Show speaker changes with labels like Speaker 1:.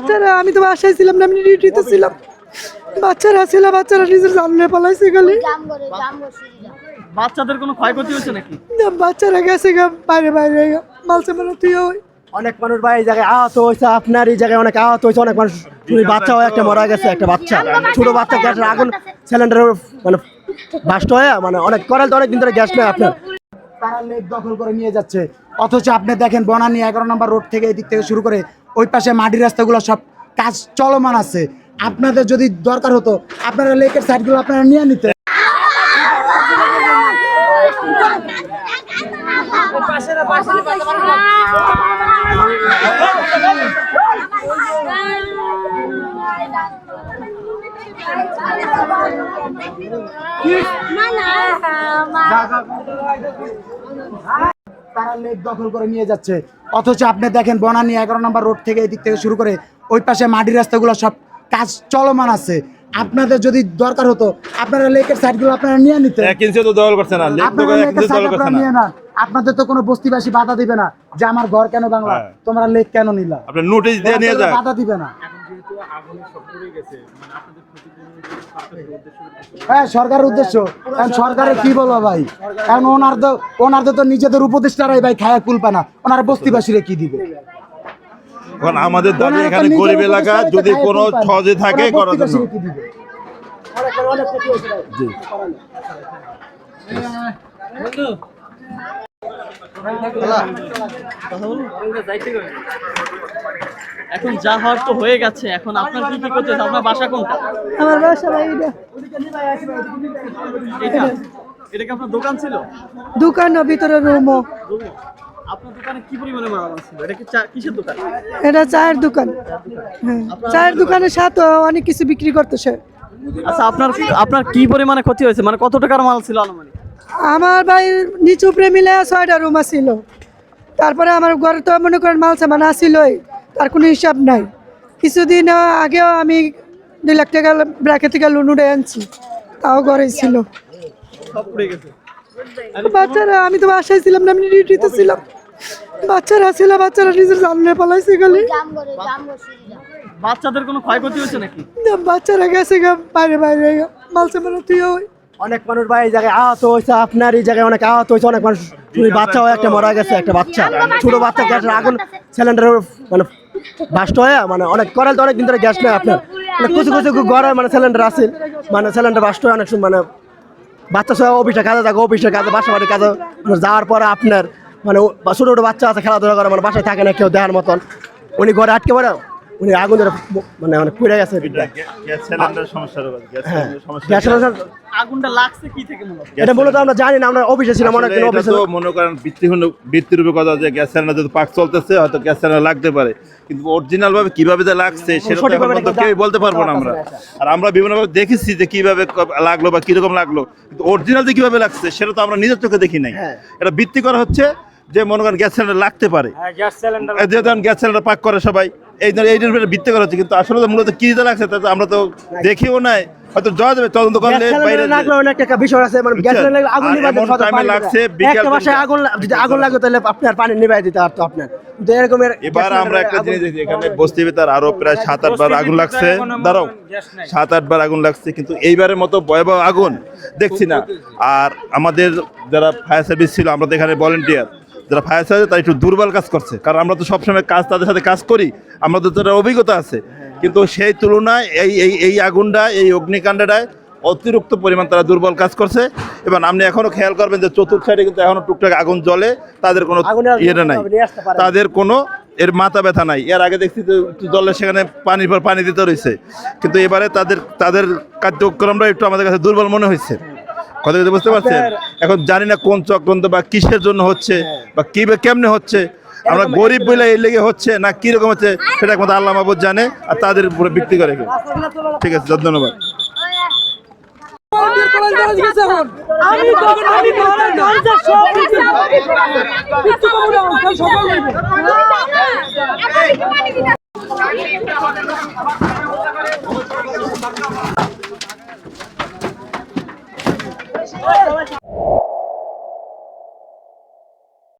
Speaker 1: বাচ্চারা আমি তো বাসায় ছিলাম না আমি ডিউটিতে ছিলাম। বাচ্চারা ছিল বাচ্চারা নিজের জানলে পালাইছে গেলে
Speaker 2: বাচ্চাদের কোনো ক্ষয়ক্ষতি হয়েছে নাকি?
Speaker 1: বাচ্চারা গেছে গা বাইরে বাইরে মালসে মানে তুই ওই।
Speaker 3: অনেক মানুষ ভাই এই জায়গায় আহত হয়েছে আপনার এই জায়গায় অনেক আহত হয়েছে অনেক মানুষ দুই বাচ্চাও একটা মারা গেছে একটা বাচ্চা। ছোট বাচ্চা গ্যাসের আগুন সিলিন্ডার মানে বাস্ট হয়ে মানে অনেক করাল তো অনেক দিন ধরে গ্যাস নেই আপনার।
Speaker 4: তারা লেক দখল করে নিয়ে যাচ্ছে। অথচ আপনি দেখেন বনানি এগারো নম্বর রোড থেকে এদিক থেকে শুরু করে ওই পাশে মাটি রাস্তাগুলো সব কাজ চলমান আছে। আপনাদের যদি দরকার হতো আপনারা লেকের সাইডগুলো আপনারা নিয়ে নিতে। তারা লেক দখল করে নিয়ে যাচ্ছে। অথচ আপনি দেখেন বনানী এগারো নম্বর রোড থেকে এদিক থেকে শুরু করে ওই পাশে মাটি রাস্তাগুলো সব কাজ চলমান আছে। আপনাদের যদি দরকার হতো আপনারা লেকের সাইডগুলো আপনারা নিয়ে নিতে
Speaker 5: এক ইঞ্চিও তো দখল করছে না লেক তো এক
Speaker 4: লেকের সাইড
Speaker 5: দখল করছে
Speaker 4: আপনারা
Speaker 5: না।
Speaker 4: নিয়ে না। আপনাদের তো কোনো বস্তিবাসী বাধা দিবে না যে আমার ঘর কেন বাংলা
Speaker 5: হ্যাঁ।
Speaker 4: তোমরা লেক কেন নিলা?
Speaker 5: আপনি নোটিশ দিয়ে নিয়ে যান।
Speaker 4: বাধা দিবে না? হ্যাঁ সরকারের উদ্দেশ্য। কারণ সরকারের কি বলব ভাই? কারণ ওনার তো ওনাদের তো নিজেদের উপদেষ্টারাই ভাই খায়া কুলপা না। ওনার বস্তিবাসীরা কি দিবে?
Speaker 5: এখন আমাদের দাবি এখানে গরিব এলাকা যদি কোনো। সহজে থাকে
Speaker 4: ওনার
Speaker 5: করার জন্য।
Speaker 4: দিবে?
Speaker 2: এখন যা হওয়ার তো হয়ে গেছে এখন আপনার কি কি করতে আপনার বাসা কোনটা?
Speaker 1: আমার বাসা ভাই এটা
Speaker 2: এটা এটা কি আপনার দোকান ছিল?
Speaker 1: দোকান ও ভিতরে রুমও
Speaker 2: আপনার দোকানে কি পরিমাণে মালামাল ছিল এটা কি কিসের দোকান?
Speaker 1: এটা চায়ের দোকান। হ্যাঁ। চায়ের দোকানের সাথে অনেক কিছু বিক্রি করতেছে।
Speaker 2: আচ্ছা আপনার আপনার কি পরিমাণে ক্ষতি হয়েছে? মানে কত টাকার মাল ছিল আনুমানিক?
Speaker 1: আমার ভাই নিচু প্রেমিলে ছয়টা রুম আছিল। তারপরে আমার ঘরে তো মনে করেন মাল সামান আসিলই তার কোনো হিসাব নাই। কিছুদিন আগেও আমি দুই লাখ টাকা ব্র্যাকে থেকে লোন উঠে আনছি তাও ঘরে ছিল। বাচ্চারা আমি তো বাসায় ছিলাম না আমি ডিউটিতে ছিলাম। বাচ্চারা ছিল বাচ্চারা নিজের জানলে পালাইছে গেলে
Speaker 2: বাচ্চাদের কোনো ক্ষয়ক্ষতি হয়েছে নাকি?
Speaker 1: বাচ্চারা গেছে গা বাইরে বাইরে মাল সামান তুই ওই
Speaker 3: অনেক মানুষ ভাই এই জায়গায় আহত হয়েছে আপনার এই জায়গায় অনেক আহত হয়েছে অনেক মানুষ বাচ্চা বাচ্চাও একটা মারা গেছে একটা বাচ্চা। ছোট বাচ্চা গ্যাসের আগুন সিলিন্ডার মানে বাস্ট হয়ে মানে অনেক করাল তো অনেক দিন ধরে গ্যাস নেই আপনার। মানে কিছু কিছু ঘরে মানে সিলিন্ডার আছে মানে সিলিন্ডার বাস্ট হয়ে অনেক সময় মানে বাচ্চা সবাই অফিসে কাজে থাকে অফিসে কাজে বাসা বাড়ির কাজে যাওয়ার পরে আপনার মানে ছোট ছোট বাচ্চা আছে খেলাধুলা করে মানে বাসায় থাকে না কেউ দেওয়ার মতন। উনি ঘরে আটকে পড়ে উনি আগুন ধরে মানে মানে পুড়ে গেছে।
Speaker 5: গ্যাস সিলিন্ডার সমস্যা
Speaker 3: হ্যাঁ
Speaker 2: আগুনটা লাগছে কি থেকে মূলত?
Speaker 3: এটা মূলত আমরা জানি না আমরা অফিসে ছিলাম অফিসে
Speaker 5: তো মনে করেন বৃত্তি কথা যে গ্যাস সিলিন্ডার যদি পাক চলতেছে হয়তো গ্যাস সিলিন্ডার লাগতে পারে। কিন্তু অরিজিনাল ভাবে কীভাবে যে লাগছে সেটা তো এখন
Speaker 3: কিন্তু
Speaker 5: কেউই বলতে পারব না আমরা। আর আমরা বিভিন্ন ভাবে দেখেছি যে কীভাবে লাগল বা কীরকম লাগল। কিন্তু অরিজিনাল যে কীভাবে লাগছে সেটা তো আমরা নিজের চোখে দেখি নাই।
Speaker 3: হ্যাঁ।
Speaker 5: এটা বৃত্তি করা হচ্ছে যে মনে করেন গ্যাস সিলিন্ডার লাগতে পারে। এই গ্যাস সিলিন্ডার পাক করে সবাই এই ধরেন এইটার উপরে ভিত্তি করা হচ্ছে কিন্তু আসলে মূলত কি যে লাগছে তা তো আমরা তো দেখিও নাই। হয়তো যাওয়া যাবে তদন্ত করলে বাইরে
Speaker 3: লাগলে অনেক টাকা বিষয় আছে মানে গ্যাস? সিলিন্ডার আগুন
Speaker 5: আর time এ লাগছে বিকেল
Speaker 3: বাসায় আগুন যদি আগুন লাগে তাহলে আপনার পানি নিভাই দিতে পারতো আপনার। এরকমের
Speaker 5: এবার আমরা একটা জিনিস দেখি এখানে বস্তি ভিতর আরও প্রায় সাত আট বার আগুন লাগছে। দাঁড়াও সাত আট বার আগুন লাগছে কিন্তু এইবারের মতো ভয়াবহ আগুন। দেখছি না। আর আমাদের যারা ফায়ার সার্ভিস ছিল আমরা তো এখানে ভলেন্টিয়ার যারা ফায়ার সার্ভিস তারা একটু দুর্বল কাজ করছে। কারণ আমরা তো সবসময় কাজ তাদের সাথে কাজ করি। আমাদের তো একটা অভিজ্ঞতা আছে। কিন্তু সেই তুলনায় এই এই এই আগুনটা এই অগ্নিকাণ্ডটায় অতিরিক্ত পরিমাণ তারা দুর্বল কাজ করছে। এবং আপনি এখনও খেয়াল করবেন যে চতুর্থ সাইডে কিন্তু এখনও টুকটাক আগুন জ্বলে তাদের কোনো ইয়েটা নাই। তাদের কোনো এর মাথা ব্যথা নাই। এর আগে দেখছি যে জলে সেখানে পানির পর পানি দিতে রয়েছে কিন্তু এবারে তাদের তাদের কার্যক্রমটা একটু আমাদের কাছে দুর্বল মনে হয়েছে কথা বুঝতে পারছেন? এখন জানি না কোন চক্রান্ত বা কিসের জন্য হচ্ছে বা কী কেমনে হচ্ছে। আমরা গরিব বলে এই লেগে হচ্ছে না কীরকম হচ্ছে সেটা একমাত্র আল্লাহ মাহবুদ জানে আর তাদের উপরে বিক্রি করে ঠিক আছে ধন্যবাদ।
Speaker 1: আমি